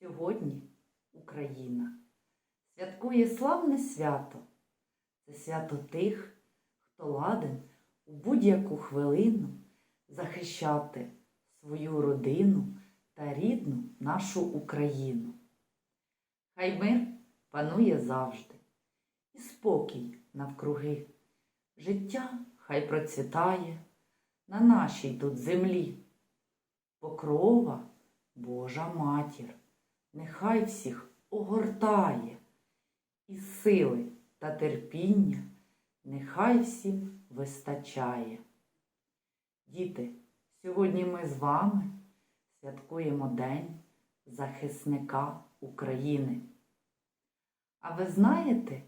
Сьогодні Україна святкує славне свято. Це свято тих, хто ладен у будь-яку хвилину захищати свою родину та рідну нашу Україну. Хай мир панує завжди, і спокій навкруги. Життя хай процвітає на нашій тут землі. Покрова Божа матір, нехай всіх огортає, і сили та терпіння нехай всім вистачає. Діти, сьогодні ми з вами святкуємо День захисника України. А ви знаєте,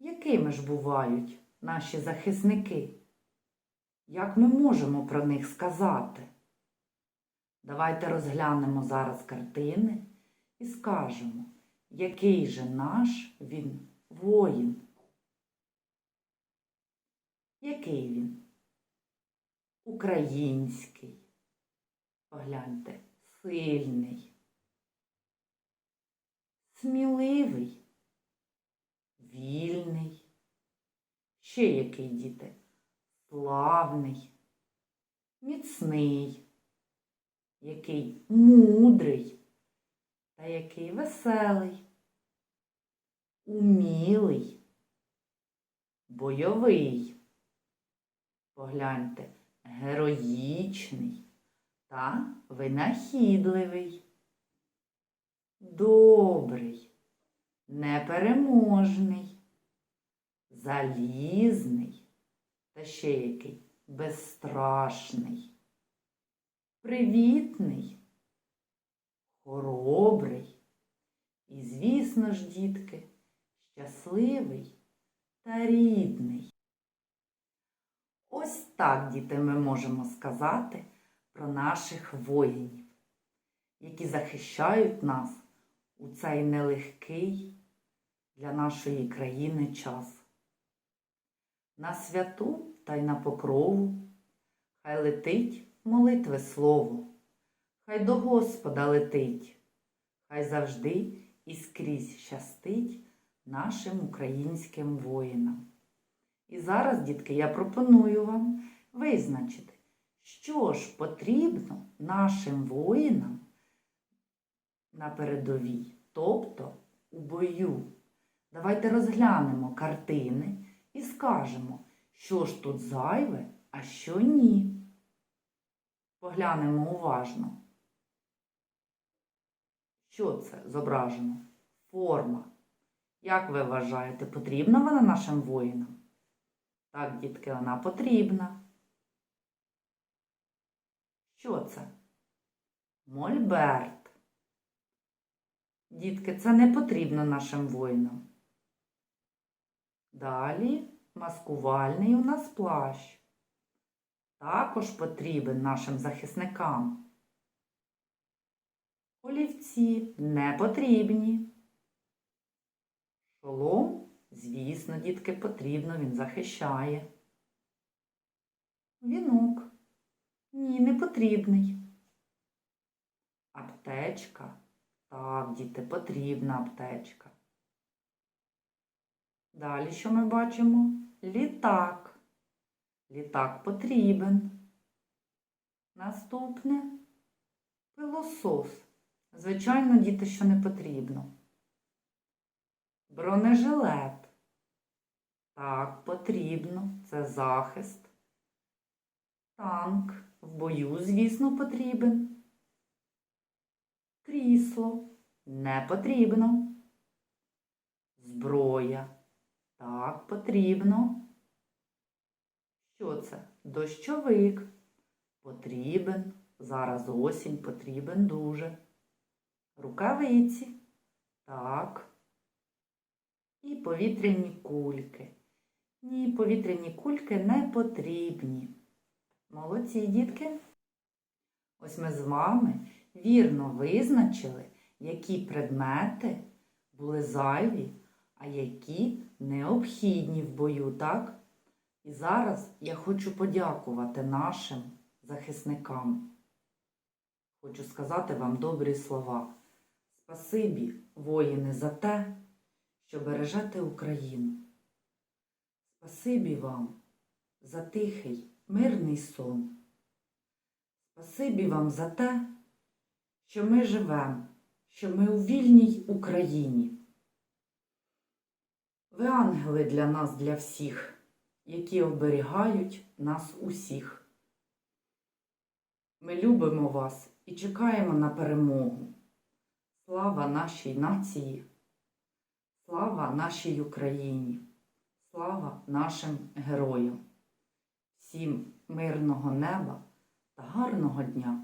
якими ж бувають наші захисники? Як ми можемо про них сказати? Давайте розглянемо зараз картини і скажемо, який же наш він воїн. Який він? Український. Погляньте, сильний, сміливий, вільний. Ще який діти? Славний, міцний який мудрий та який веселий, умілий, бойовий. Погляньте, героїчний та винахідливий, добрий, непереможний, залізний та ще який безстрашний привітний, хоробрий і, звісно ж, дітки, щасливий та рідний. Ось так, діти, ми можемо сказати про наших воїнів, які захищають нас у цей нелегкий для нашої країни час. На святу та й на покрову хай летить молитви слово, хай до Господа летить, хай завжди і скрізь щастить нашим українським воїнам. І зараз, дітки, я пропоную вам визначити, що ж потрібно нашим воїнам на передовій, тобто у бою. Давайте розглянемо картини і скажемо, що ж тут зайве, а що ні. Поглянемо уважно. Що це зображено? Форма. Як ви вважаєте, потрібна вона нашим воїнам? Так, дітки, вона потрібна. Що це? Мольберт. Дітки, це не потрібно нашим воїнам. Далі маскувальний у нас плащ також потрібен нашим захисникам. Олівці не потрібні. Шолом, звісно, дітки, потрібно, він захищає. Вінок. Ні, не потрібний. Аптечка. Так, діти, потрібна аптечка. Далі що ми бачимо? Літак. Літак потрібен. Наступне пилосос. Звичайно, діти, що не потрібно. Бронежилет. Так, потрібно. Це захист. Танк. В бою, звісно, потрібен. Крісло. Не потрібно. Зброя. Так, потрібно. Що це? Дощовик. Потрібен. Зараз осінь потрібен дуже. Рукавиці. Так. І повітряні кульки. Ні, повітряні кульки не потрібні. Молодці, дітки. Ось ми з вами вірно визначили, які предмети були зайві, а які необхідні в бою, так? І зараз я хочу подякувати нашим захисникам. Хочу сказати вам добрі слова. Спасибі, воїни, за те, що бережете Україну. Спасибі вам за тихий, мирний сон. Спасибі вам за те, що ми живемо, що ми у вільній Україні. Ви ангели для нас, для всіх, які оберігають нас усіх. Ми любимо вас і чекаємо на перемогу. Слава нашій нації, слава нашій Україні, слава нашим героям. Всім мирного неба та гарного дня!